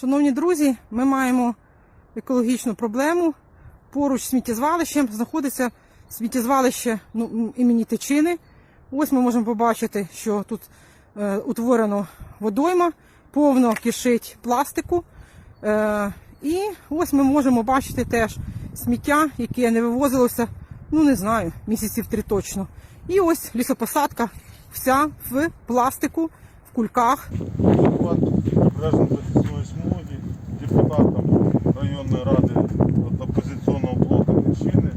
Шановні друзі, ми маємо екологічну проблему. Поруч з сміттєзвалищем знаходиться сміттєзвалище ну, імені Тичини. Ось ми можемо побачити, що тут е, утворено водойма, повно кишить пластику. Е, і ось ми можемо бачити теж сміття, яке не вивозилося, ну не знаю, місяців три точно. І ось лісопосадка вся в пластику, в кульках. Депутат Прибережної захисної смуги, депутатом районної ради от опозиційного блоку Тичини.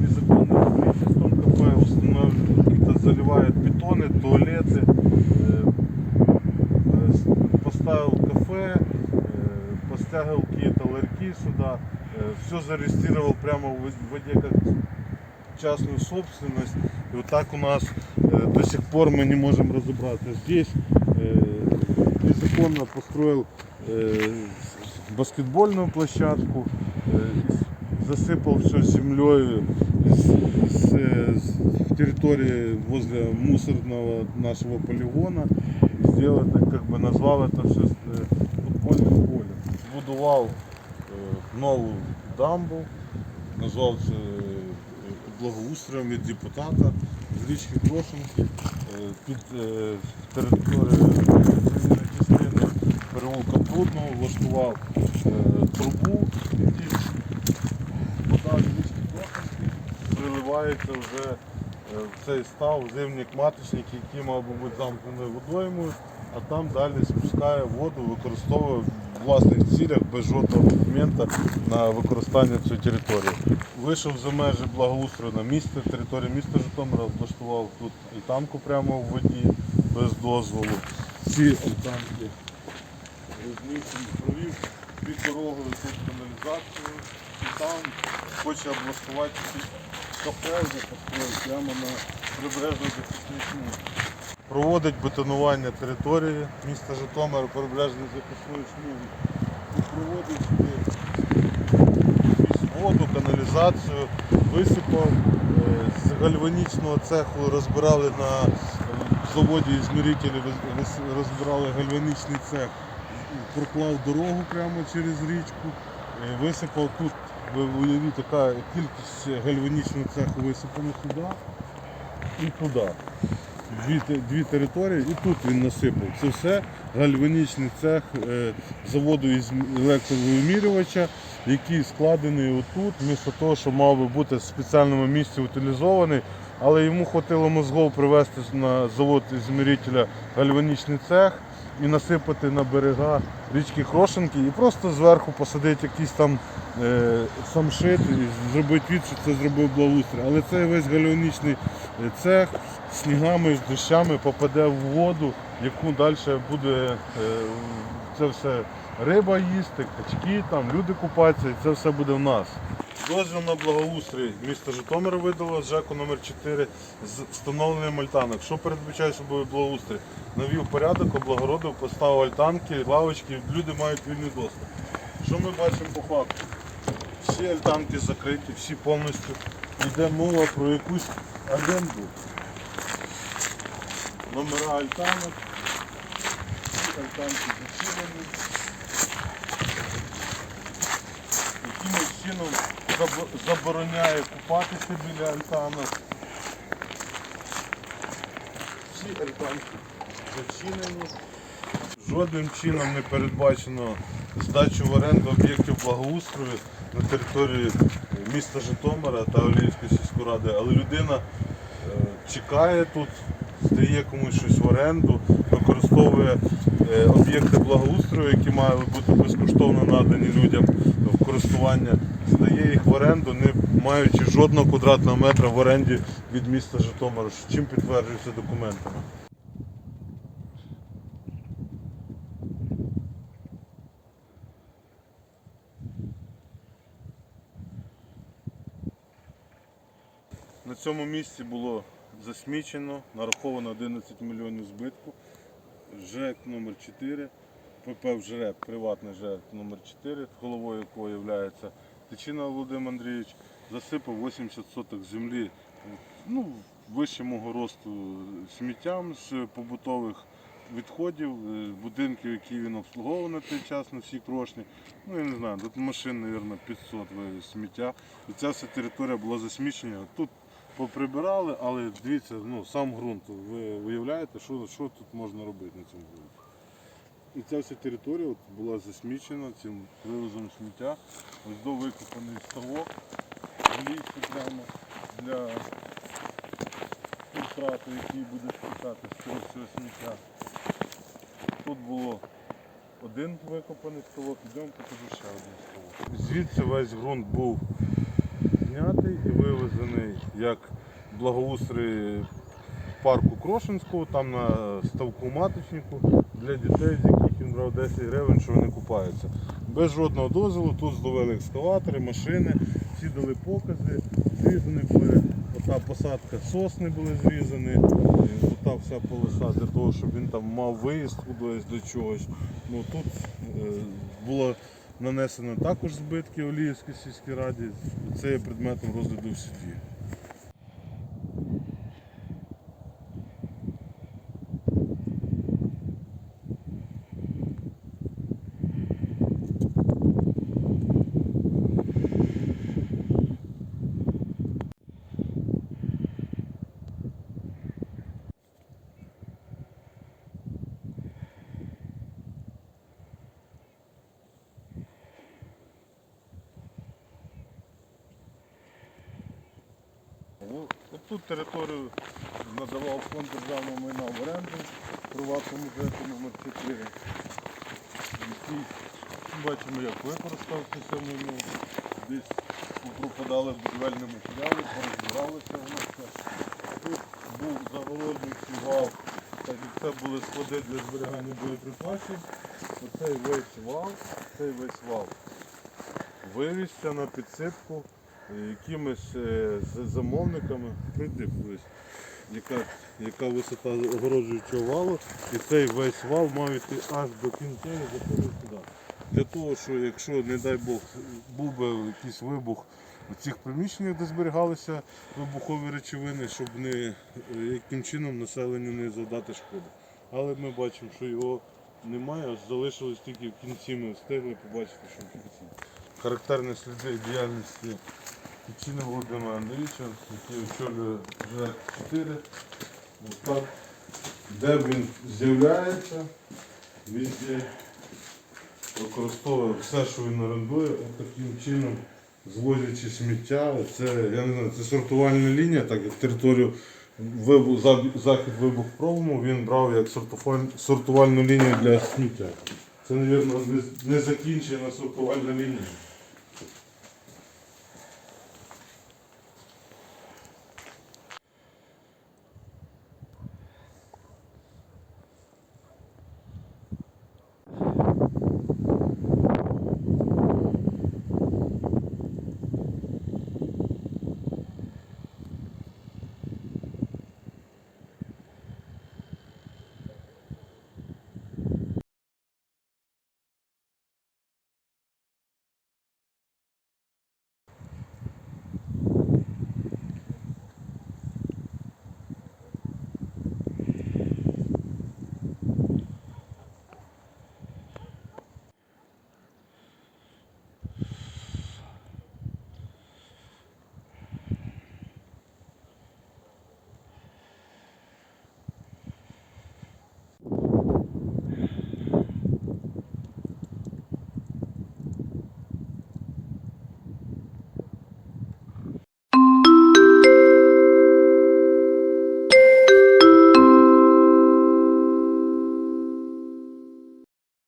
Незаконным строительством кафе установили, заливают бетоны, туалеты. Э, э, с- Поставил кафе, э, постягивал какие-то ларьки сюда. Все зарегистрировал прямо в воде как частную собственность. И вот так у нас э, до сих пор мы не можем разобраться. Здесь э, незаконно построил э, баскетбольную площадку, э, засыпал все землей с, с, э, с территории возле мусорного нашего полигона. Сделал это, как бы назвал это все э, футбольным полем. Будував е, нову дамбу, назвав це е, благоустроєм від депутата з річки Трошинки е, під е, територією цивільної частини переулка Прудного влаштував е, трубу, і вода річки приливається вже е, в цей став зимник маточник, який мав би бути замкненою водоймою, а там далі спускає воду, використовує в власних цілях без жодного документа на використання цієї території. Вийшов за межі благоустрою на місце, території міста Житомира, облаштував тут альтанку прямо в воді без дозволу. Ці альтанки розміщені, провів під дорогою тут каналізацію і там хоче облаштувати кафе, вже построїть прямо на прибережній захисній смузі. Проводить бетонування території міста Житомира, прибережної захисної смуги. Проводить воду, каналізацію, висипав е, з гальванічного цеху, розбирали на заводі вис- розбирали гальванічний цех, проклав дорогу прямо через річку, е, висипав тут, уявіть, така кількість гальванічного цеху висипано сюди і туди. Дві, дві території і тут він насипав. Це все гальванічний цех е, заводу із електровимірювача, який складений отут, вмісто того, що мав би бути в спеціальному місці утилізований, але йому хватило мозгов привезти на завод ізмірителя гальванічний цех і насипати на берега річки Хрошенки і просто зверху посадити якийсь там е, самшит і зробити від, що це зробив благоустрій. Але цей весь гальванічний е, цех снігами, з дощами попаде в воду, яку далі буде е, це все риба їсти, качки, там, люди купатися, і це все буде в нас. Дозвіл на благоустрій міста Житомира видало ЖЕКу номер 4 з встановленням альтанок. Що передбачає собою благоустрій? Навів порядок, облагородив, поставив альтанки, лавочки, люди мають вільний доступ. Що ми бачимо по факту? Всі альтанки закриті, всі повністю. Йде мова про якусь оренду. Номера альтанок. Всі альтанки зачинені. Якимось чином забороняє купатися біля альтанок. Всі альтанки зачинені. Жодним чином не передбачено здачу в оренду об'єктів благоустрою на території міста Житомира та Оліївської сільської ради, але людина е, чекає тут, здає комусь щось в оренду, використовує е, об'єкти благоустрою, які мають бути безкоштовно надані людям користування, здає їх в оренду, не маючи жодного квадратного метра в оренді від міста Житомира, чим підтверджується документами. На цьому місці було засмічено, нараховано 11 мільйонів збитку. ЖЕК номер 4 ПП ЖРЕП, приватний ЖЕК номер 4 головою якого є Тичина Володимир Андрійович, засипав 80 соток землі ну, вище мого росту сміттям з побутових відходів, е, будинків, які він обслуговував на той час на всій крошні. Ну я не знаю, тут машин, мабуть, 500 вивіз сміття. І ця вся територія була засмічена. Тут поприбирали, але дивіться, ну, сам ґрунт. Ви уявляєте, що, що тут можна робити на цьому ґрунті. І ця вся територія от була засмічена цим вивозом сміття. Ось до викопаний ставок в лісі прямо для фільтрату, який буде спускати з цього всього сміття. Тут було один викопаний ставок, йдемо покажу ще один ставок. Звідси весь ґрунт був знятий і вивезений як благоустрій парку Крошинського, там на ставку маточнику для дітей, з яких він брав 10 гривень, що вони купаються. Без жодного дозволу тут зловили екскаватори, машини, всі дали покази, зрізані були, ота посадка сосни були зрізані, ота вся полоса для того, щоб він там мав виїзд кудись до чогось. Ну, тут е, було нанесено також збитки Оліївській сільській раді. Це є предметом розгляду в суді. Ну, Ту територію надавав фонд державного майна в оренду приватному ЖЕКу номер 4 який бачимо, як використався майно. Десь пропадали будівельні матеріали, порозбиралися воно все. Тут був загородний вал, так як це були склади для зберігання боєприпасів. Оцей весь вал, цей весь вал вивізся на підсипку якимись е, замовниками. Придивились, яка, яка висота огороджуючого валу, і цей весь вал мав йти аж до кінця і заходив сюди. Для того, що якщо, не дай Бог, був би якийсь вибух у цих приміщеннях, де зберігалися вибухові речовини, щоб не, е, яким чином населенню не завдати шкоди. Але ми бачимо, що його немає, аж залишилось тільки в кінці ми встигли побачити, що в кінці. Характерні сліди діяльності Тичини Володимира Андрійовича, який очолює ЖЕК-4. Ось так. Де він з'являється, він використовує все, що він орендує, таким чином звозячи сміття. Це, я не знаю, це сортувальна лінія, так як територію захід вибух пробому він брав як сортувальну лінію для сміття. Це, мабуть, не закінчена сортувальна лінія.